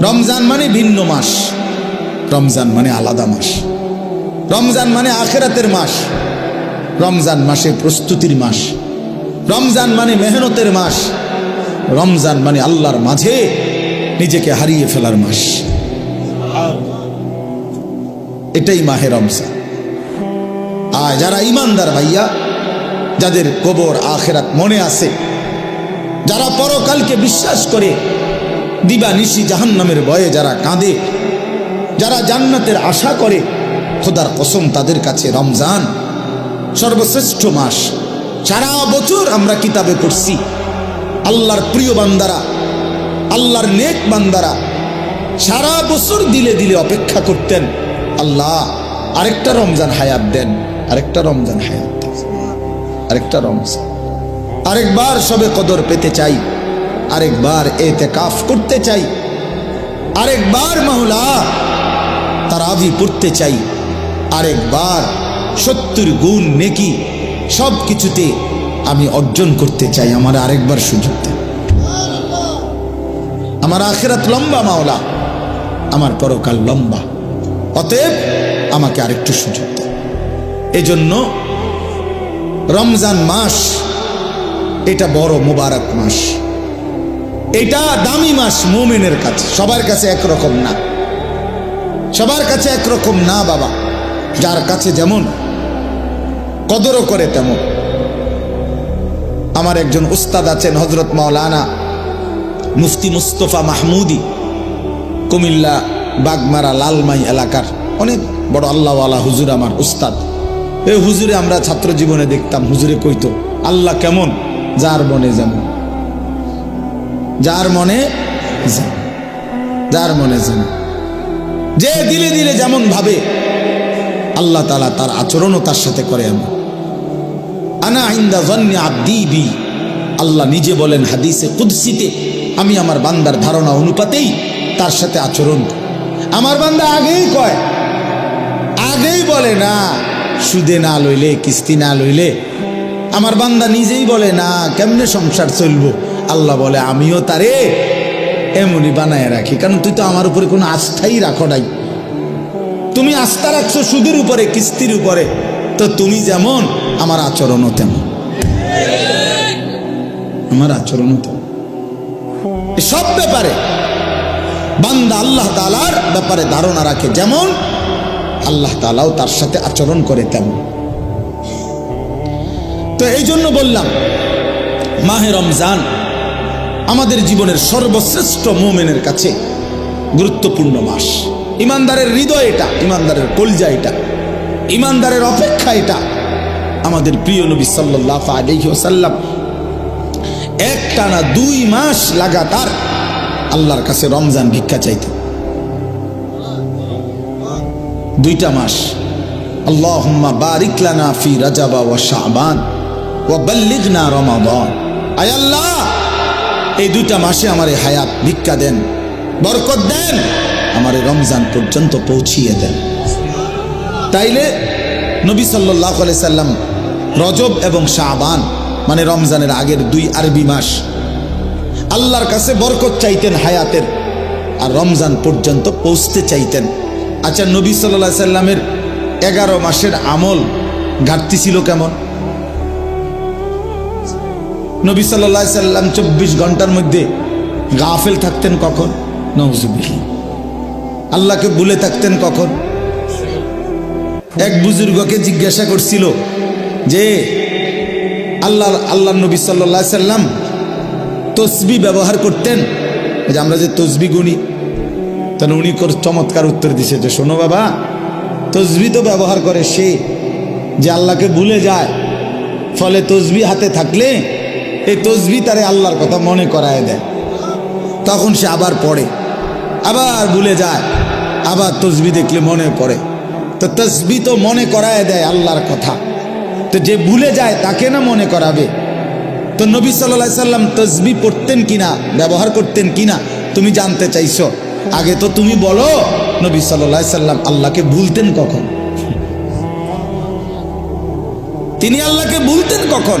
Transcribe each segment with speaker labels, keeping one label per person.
Speaker 1: রমজান মানে ভিন্ন মাস। রমজান মানে আলাদা মাস। রমজান মানে আখেরাতের মাস। রমজান মাসে প্রস্তুতির মাস। রমজান মানে মেহনতের মাস। রমজান মানে আল্লাহর মাঝে নিজেকে হারিয়ে ফেলার মাস। এটাই মাহে রমজান। আর যারা ইমানদার ভাইয়া, যাদের কবর আখেরাত মনে আছে, যারা পরকালকে বিশ্বাস করে দিবা নিশি জাহান্নামের ভয়ে যারা কাঁদে, যারা জান্নাতের আশা করে, খোদার কসম তাদের কাছে রমজান। সর্বশ্রেষ্ঠ মাস। সারা বছর আমরা কিতাবে পড়ছি, আল্লাহর প্রিয় বান্দারা, আল্লাহর নেক বান্দারা সারা বছর দিলে দিলে অপেক্ষা করতেন, আল্লাহ, আরেকটা রমজান হায়াত দেন, আরেকটা রমজান হায়াত আরেকটা রমজান। আরেকবার সবে কদর পেতে চাই আরেকবার এতে কাফ করতে চাই। আরেকবার মাওলা, তারাবি পড়তে চাই। আরেকবার সত্তর গুণ নেকি সব কিছুতে আমি অর্জন করতে চাই আমার আরেকবার সুযোগ দেন আমার আখেরাত লম্বা মাওলা, আমার পরকাল লম্বা। অতএব আমাকে আরেকটু সুযোগ দেন এজন্য রমজান মাস, এটা বড় মোবারক মাস। এটা দামি মাস মোমেনের কাছে। সবার কাছে একরকম না। সবার কাছে একরকম না, বাবা। যার কাছে যেমন, কদরও করে তেমন। আমার একজন উস্তাদ আছেন হজরত মাওলানা মুফতি মুস্তফা মাহমুদি, কুমিল্লা বাগমারা লালমাই এলাকার। অনেক বড় আল্লাহওয়ালা হুজুর আমার উস্তাদ। এই হুজুরে আমরা ছাত্র জীবনে দেখতাম, হুজুরে কইতো, আল্লাহ কেমন, যার মনে যেমন। যার মনে যার মনে যেমন যে দিলে দিলে যেমন ভাবে, আল্লাহ তালা তার আচরণও তার সাথে করে এমন। আনা আইন্দা জন্যে বি, আল্লাহ নিজে বলেন হাদিসে কুদ্সিতে, আমি আমার বান্দার ধারণা অনুপাতেই তার সাথে আচরণ আমার বান্দা আগেই কয়, আগেই বলে না, সুদে না লইলে, কিস্তি না লইলে। আমার বান্দা নিজেই বলে না, কেমনে সংসার চলবো? আল্লাহ বলে, আমিও তারে এমনই বানায় রাখি। কারণ তুই তো আমার উপরে কোনো আস্থাই রাখো নাই। তুমি আস্থা রাখছো সুদের উপরে, কিস্তির উপরে। তো তুমি যেমন, আমার আচরণও তেমন। আমার আচরণও তেমন। সব ব্যাপারে বান্দা আল্লাহ তালার ব্যাপারে ধারণা রাখে। যেমন, আল্লাহ তালাও তার সাথে আচরণ করে তেমন। তো এই জন্য বললাম, মাহে রমজান আমাদের জীবনের সর্বশ্রেষ্ঠ মোমেনের কাছে গুরুত্বপূর্ণ মাস। ইমানদারের হৃদয় এটা, ইমানদারের কলজা এটা, ইমানদারের অপেক্ষা এটা। আমাদের প্রিয় নবী সাল্লাহ আলহি ওসাল্লাম এক টানা দুই মাস লাগাতার আল্লাহর কাছে রমজান ভিক্ষা চাইতেন। দুইটা মাস, আল্লাহুম্মা বারিক লানা ফি রাজাবা ওয়া শাবান ওয়া বাল্লিগনা রমাদান। আয় আল্লাহ এই দুইটা মাসে আমারে হায়াত ভিক্ষা দেন, বরকত দেন, আমারে রমজান পর্যন্ত পৌঁছিয়ে দেন। তাইলে নবী সাল্লাহ সাল্লাম রজব এবং শাবান মানে রমজানের আগের দুই আরবি মাস, আল্লাহর কাছে বরকত চাইতেন হায়াতের, আর রমজান পর্যন্ত পৌঁছতে চাইতেন। আচ্ছা নবী সাল্লা সাল্লামের এগারো মাসের আমল ঘাটতি ছিল কেমন? নবী সাল্লা সাল্লাম চব্বিশ ঘণ্টার মধ্যে গাফেল থাকতেন কখন? নজুবিল্লা আল্লাহকে ভুলে থাকতেন কখন? এক বুজুর্গকে জিজ্ঞাসা করছিল যে, আল্লাহ আল্লাহ নবী সাল্লা সাল্লাম তসবি ব্যবহার করতেন? যে আমরা যে তসবি গুনি, তাহলে উনি কর- চমৎকার উত্তর দিছে যে, শোনো বাবা, তসবি তো ব্যবহার করে সে যে আল্লাহকে ভুলে যায়, ফলে তসবি হাতে থাকলে এই তসবি তারে আল্লাহর কথা মনে করায় দেয়। তখন সে আবার পড়ে। আবার ভুলে যায়। আবার তসবি দেখলে মনে পড়ে। তো তসবি তো মনে করায় দেয় আল্লাহর কথা। তো যে ভুলে যায় তাকে না মনে করাবে? তো নবী সাল্লাহ সাল্লাম তসবি পড়তেন কিনা, ব্যবহার করতেন কিনা, তুমি জানতে চাইছো? আগে তো তুমি বলো, নবী সাল্লাহ সাল্লাম আল্লাহকে ভুলতেন কখন? তিনি আল্লাহকে ভুলতেন কখন?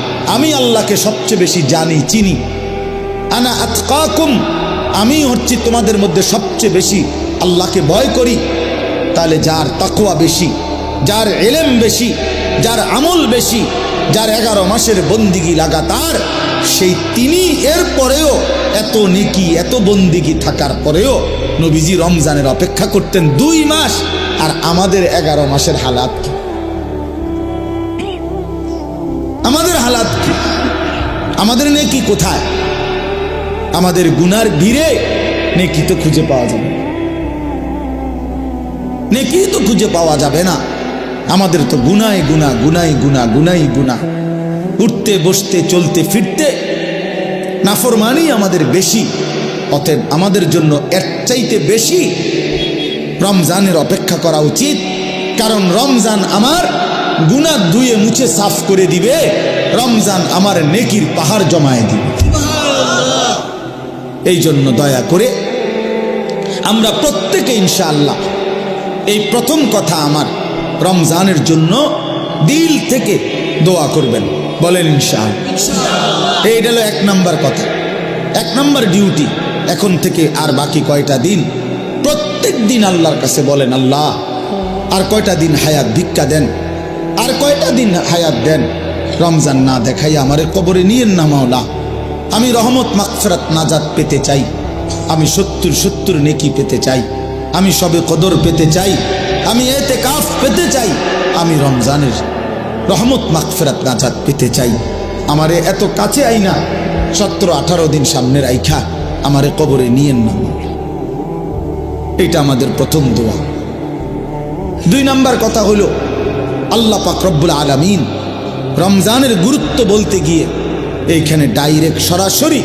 Speaker 1: আমি আল্লাহকে সবচেয়ে বেশি জানি, চিনি। আনা আতকাকুম, আমি হচ্ছি তোমাদের মধ্যে সবচেয়ে বেশি আল্লাহকে ভয় করি। তাহলে যার তাকওয়া বেশি, যার এলেম বেশি, যার আমল বেশি, যার এগারো মাসের বন্দিগি লাগাতার, সেই তিনি এর পরেও এত নেকি, এত বন্দিগি থাকার পরেও নবীজি রমজানের অপেক্ষা করতেন দুই মাস, আর আমাদের এগারো মাসের হালাত কি? আমাদের হালাত কি? আমাদের নেকি কোথায়? আমাদের গুনার ভিড়ে নেকি তো খুঁজে পাওয়া যাবে। নেকি তো খুঁজে পাওয়া যাবে না। আমাদের তো গুনাই গুনা গুনাই গুনা গুনাই গুনা। উঠতে, বসতে, চলতে, ফিরতে নাফরমানি আমাদের বেশি। অতএব আমাদের জন্য এর চাইতে বেশি রমজানের অপেক্ষা করা উচিত। কারণ রমজান আমার গুনা ধুয়ে মুছে সাফ করে দিবে রমজান আমার নেকির পাহাড় জমায়ে দিবে। এই জন্য দয়া করে আমরা প্রত্যেকে ইনশাআল্লাহ এই প্রথম কথা আমার রমজানের জন্য দিল থেকে দোয়া করবেন। বলেন ইনশাআল্লাহ। এইটা হলো এক নম্বর কথা। এক নম্বর ডিউটি এখন থেকে আর বাকি কয়টা দিন? প্রত্যেক দিন আল্লাহর কাছে বলেন আল্লাহ আর কয়টা দিন হায়াত ভিক্ষা দেন? আর কয়টা দিন হায়াত দেন? রমজান না দেখাই আমারে কবরে নিয়েন না মাওলা। আমি রহমত মাকফরাত নাজাত পেতে চাই। আমি সত্তর সত্তর নেকি পেতে চাই। আমি সবে কদর পেতে চাই। আমি এতে কাফ পেতে চাই। আমি রমজানের রহমত মাকফেরাত নাজাত পেতে চাই। আমারে এত কাছে আই না। সতেরো, আঠারো দিন সামনের আইখা আমারে কবরে নিয়েন না এটা আমাদের প্রথম দোয়া। দুই নাম্বার কথা হলো আল্লাহ পাক রব্বুল আলামিন রমজানের গুরুত্ব বলতে গিয়ে এইখানে ডাইরেক্ট সরাসরি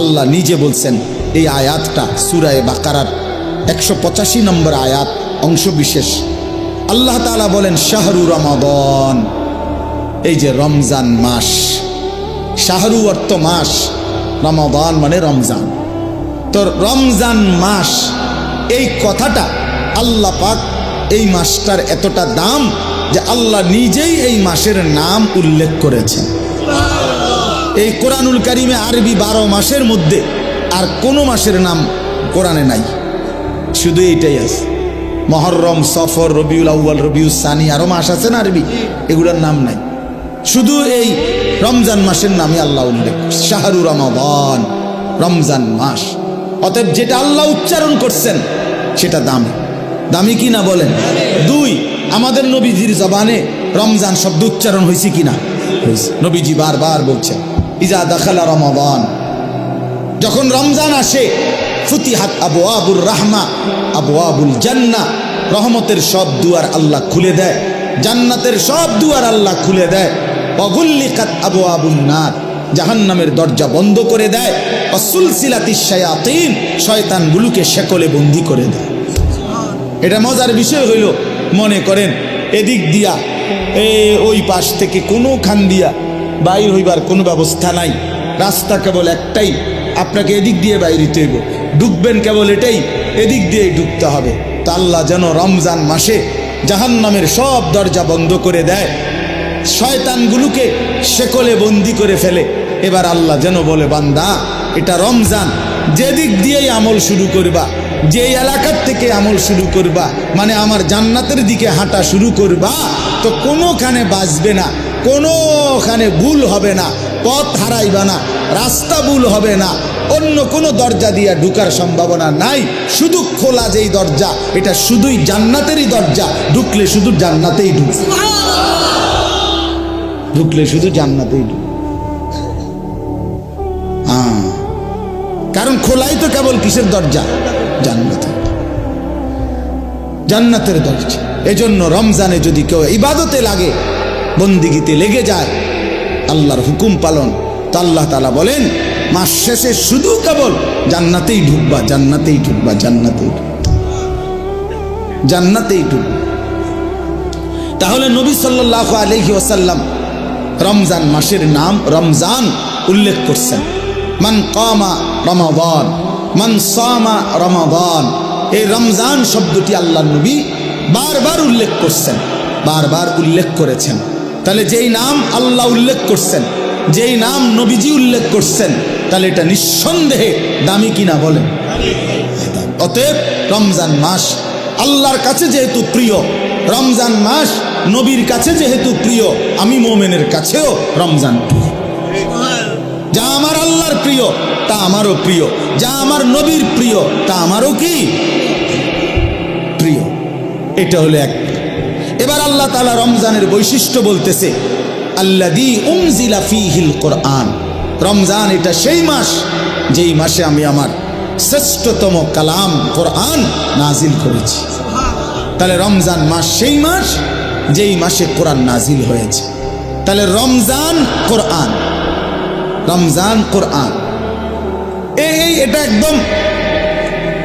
Speaker 1: আল্লাহ নিজে বলছেন, এই আয়াতটা সুরায় বাকারার একশো পঁচাশি নম্বর আয়াত অংশ বিশেষ আল্লাহ তাআলা বলেন, শাহরু রমাদন, এই যে রমজান মাস। শাহরু অর্থ মাস, রমাদান মানে রমজান। তো রমজান মাস, এই কথাটা আল্লাহ পাক এই মাসটার এতটা দাম যে আল্লাহ নিজেই এই মাসের নাম উল্লেখ করেছেন। এই কোরআনুল কারিমে আরবি বারো মাসের মধ্যে আর কোনো মাসের নাম কোরআনে নাই। শুধু এইটাই আছে। মহরম, সফর, রবিউল আউ্বাল রবিউল সানি আরও মাস আছে না আরবি? এগুলোর নাম নাই। শুধু এই রমজান মাসের নামে আল্লাহ উল্লেখ করছে। শাহরু রমাদান, রমজান মাস। অতএব যেটা আল্লাহ উচ্চারণ করছেন, সেটা দামি। দামি কি না বলেন? দুই আমাদের নবীজির জবানে রমজান শব্দ উচ্চারণ হয়েছে কিনা। নবীজি বারবার বলছেন, ইজা দাখালা রমাদান। যখন রমজান আসে, ফুতিহাত আবু আবুর রাহমা আবু আবুল জান্না, রহমতের সব দুয়ার আল্লাহ খুলে দেয়, জান্নাতের সব দুয়ার আল্লাহ খুলে দেয়। অগুল্লিকাত আবু আবুল নার, জাহান্নামের দরজা বন্ধ করে দেয়। অসুলসিলাতি শায়াতিন, শয়তানগুলোকে শেকলে বন্দি করে দেয়। এটা মজার বিষয় হইল মনে করেন, এদিক দিয়া, এ ওই পাশ থেকে কোনো খান দিয়া বাইর হইবার কোনো ব্যবস্থা নাই। রাস্তা কেবল একটাই, আপনাকে এদিক দিয়ে বাইর হইতে হইব। ঢুকবেন কেবল এটাই, এদিক দিয়েই ঢুকতে হবে। তা আল্লাহ যেন রমজান মাসে জাহান্নামের সব দরজা বন্ধ করে দেয়। শয়তানগুলোকে শেকলে বন্দি করে ফেলে। এবার আল্লাহ যেন বলে, বান্দা, এটা রমজান, যেদিক দিয়েই আমল শুরু করবা যে এলাকার থেকে আমল শুরু করবা মানে আমার জান্নাতের দিকে হাঁটা শুরু করবা, তো কোনোখানে বাঁচবে না, কোনোখানে ভুল হবে না, পথ হারাইবা না, রাস্তা ভুল হবে না, অন্য কোনো দরজা দিয়া ঢুকার সম্ভাবনা নাই, শুধু খোলা যেই দরজা, এটা শুধুই জান্নাতেরই দরজা, ঢুকলে শুধু জান্নাতেই ঢুক। ঢুকলে শুধু জান্নাতেই ঢুক। কারণ খোলাই তো কেবল কিসের দরজা? জান্নাতের দরজা। এজন্য রমজানে যদি কেউ ইবাদতে লাগে, বন্দিগিতে লেগে যায়, আল্লাহর হুকুম পালন, তা আল্লাহ তালা বলেন, মাস শেষে শুধু কেবল জান্নাতেই ঢুকবা জান্নাতেই ঢুকবা, জান্নাতেই জান্নাতেই ঢুকবা। তাহলে নবী সাল্লাহ আলহি ওসাল্লাম রমজান মাসের নাম রমজান উল্লেখ করছেন। মান কামা রমাদান, মান সামা রমাদান। এই রমজান শব্দটি আল্লাহ নবী বারবার উল্লেখ করছেন, বারবার উল্লেখ করেছেন। তাহলে যেই নাম আল্লাহ উল্লেখ করছেন, যেই নাম নবীজি উল্লেখ করছেন, তাহলে এটা নিঃসন্দেহে দামি কিনা বলেন? অতএব রমজান মাস আল্লাহর কাছে যেহেতু প্রিয়, রমজান মাস নবীর কাছে যেহেতু প্রিয়, আমি মোমেনের কাছেও রমজান প্রিয়। যা আমার আল্লাহর প্রিয়, তা আমারও প্রিয়। যা আমার নবীর প্রিয়, তা আমারও কি? প্রিয়। এটা হলো এক। এবার আল্লাহ তালা রমজানের বৈশিষ্ট্য বলতেছে আল্লাদি উমজিলা ফিহিল কোরআন। রমজান এটা সেই মাস, যেই মাসে আমি আমার শ্রেষ্ঠতম কালাম কোরআন নাজিল করেছি। তাহলে রমজান মাস সেই মাস, যেই মাসে কোরআন নাজিল হয়েছে। তাহলে রমজান কোরআন। রমজান কোরআন। এই এটা একদম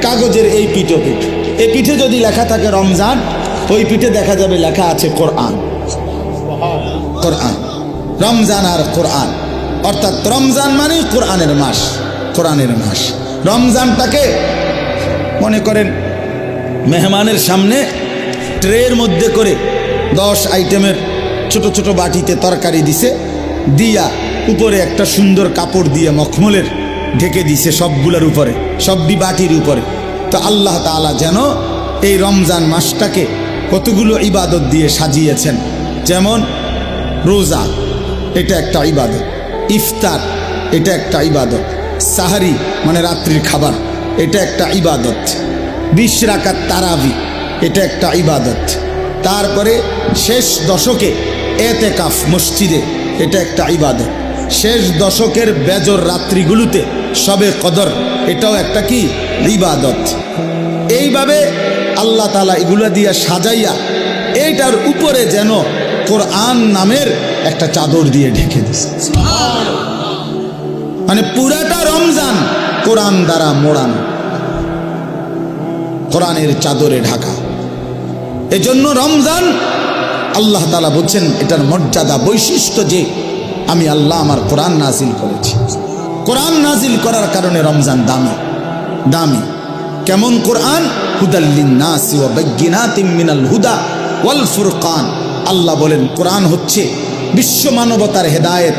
Speaker 1: কাগজের এই পিঠো পিঠ। এই পিঠে যদি লেখা থাকে রমজান, ওই পিঠে দেখা যাবে লেখা আছে কোরআন। কোরআন। রমজান আর কোরআন। অর্থাৎ রমজান মানে কোরআনের মাস কোরআনের মাস। রমজানটাকে মনে করেন মেহমানের সামনে ট্রের মধ্যে করে দশ আইটেমের ছোট ছোট বাটিতে তরকারি দিছে। দিয়া উপরে একটা সুন্দর কাপড় দিয়ে মখমলের ঢেকে দিছে সবগুলোর উপরে সবটি বাটির উপরে। তো আল্লাহ তাআলা যেন এই রমজান মাসটাকে কতগুলো ইবাদত দিয়ে সাজিয়েছেন। যেমন রোজা, এটা একটা ইবাদত। ইফতার, এটা একটা ইবাদত। সাহারি মানে রাত্রির খাবার, এটা একটা ইবাদত। বিশ রাকাত তারাবি, এটা একটা ইবাদত। তারপরে শেষ দশকে এতে কাফ মসজিদে এটা একটা ইবাদত। শেষ দশকের বেজর রাত্রিগুলোতে সবে কদর, এটাও একটা কি? ইবাদত। এইভাবে আল্লাহ তালা এগুলো দিয়া সাজাইয়া এইটার উপরে যেন কোরআন নামের একটা চাদর দিয়ে ঢেকে দিছে। মানে পুরাটা রমজান কোরআন দ্বারা মোড়ানো। কোরআনের চাদরে ঢাকা। এজন্য রমজান আল্লাহ তালা বলছেন, এটার মর্যাদা, বৈশিষ্ট্য যে, আমি আল্লাহ আমার কোরআন নাজিল করেছি। কোরআন নাজিল করার কারণে রমজান দামি। দামি। কেমন কোরআন? মিনাল হুদা ওয়াল ফুরকান। আল্লাহ বলেন, কোরআন হচ্ছে বিশ্ব মানবতার হেদায়েত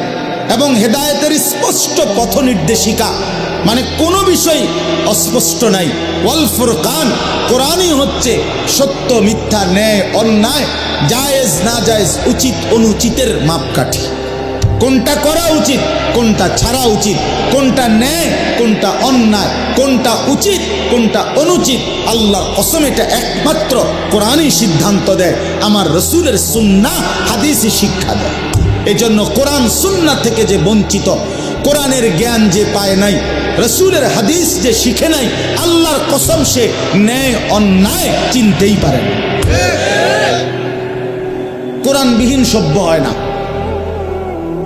Speaker 1: এবং হেদায়েতের স্পষ্ট পথ নির্দেশিকা মানে কোনো বিষয় অস্পষ্ট নাই। ওয়াল ফুরকান, কোরআনই হচ্ছে সত্য, মিথ্যা, ন্যায়, অন্যায়, জায়েজ না জায়েজ উচিত, অনুচিতের মাপকাঠি। কোনটা করা উচিত, কোনটা ছাড়া উচিত, কোনটা ন্যায়, কোনটা অন্যায়, কোনটা উচিত, কোনটা অনুচিত, আল্লাহর কসম এটা একমাত্র কোরআনই সিদ্ধান্ত দেয়, আমার রসুলের সুন্না হাদিসই শিক্ষা দেয়। এজন্য কোরআন সুন্না থেকে যে বঞ্চিত, কোরআনের জ্ঞান যে পায় নাই রসুলের হাদিস যে শিখে নাই, আল্লাহর কসম সে ন্যায়, অন্যায় চিনতেই পারে না। কোরআনবিহীন সভ্য হয় না।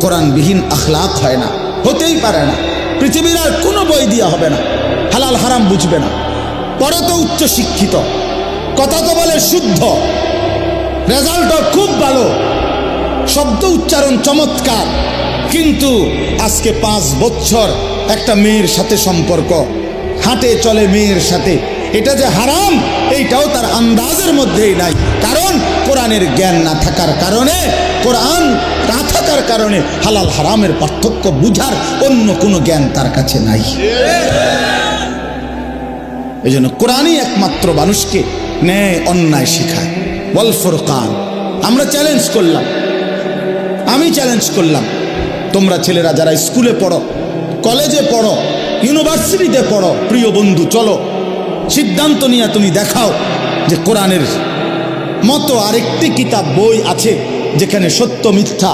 Speaker 1: কোরআনবিহীন আখলাক হয় না। হতেই পারে না। পৃথিবীর আর কোনো বই দেওয়া হবে না। হালাল হারাম বুঝবে না। পরে তো উচ্চ শিক্ষিত। কথা তো বলে শুদ্ধ। রেজাল্টও খুব ভালো। শব্দ উচ্চারণ চমৎকার। কিন্তু আজকে পাঁচ বছর একটা মেয়ের সাথে সম্পর্ক। হাঁটে চলে মেয়ের সাথে। এটা যে হারাম, এইটাও তার আন্দাজের মধ্যেই নাই। কারণ কোরআনের জ্ঞান না থাকার কারণে, কোরআন না থাকার কারণে হালাল হারামের পার্থক্য বুঝার অন্য কোনো জ্ঞান তার কাছে নাই। এই জন্য কোরআনই একমাত্র মানুষকে ন্যায়, অন্যায় শেখায়। বল ফোরকান। আমরা চ্যালেঞ্জ করলাম। আমি চ্যালেঞ্জ করলাম। তোমরা ছেলেরা যারা স্কুলে পড়ো কলেজে পড়ো, ইউনিভার্সিটিতে পড়ো। প্রিয় বন্ধু, চলো। সিদ্ধান্ত নিয়ে তুমি দেখাও যে কোরআনের মতো আরেকটি কিতাব, বই আছে যেখানে সত্য মিথ্যা,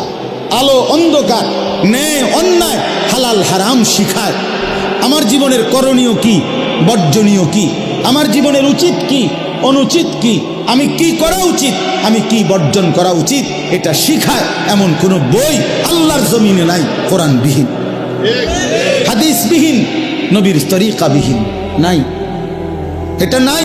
Speaker 1: আলো, অন্ধকার, ন্যায়, অন্যায়, হালাল, হারাম শিখায়। আমার জীবনের করণীয় কি? বর্জনীয় কি? আমার জীবনের উচিত কি? অনুচিত কি? আমি কি করা উচিত? আমি কি বর্জন করা উচিত? এটা শিখায় এমন কোনো বই আল্লাহর জমিনে নাই, কোরআনবিহীন। হাদিসবিহীন নবীর তরিকাবিহীন নাই। এটা নাই।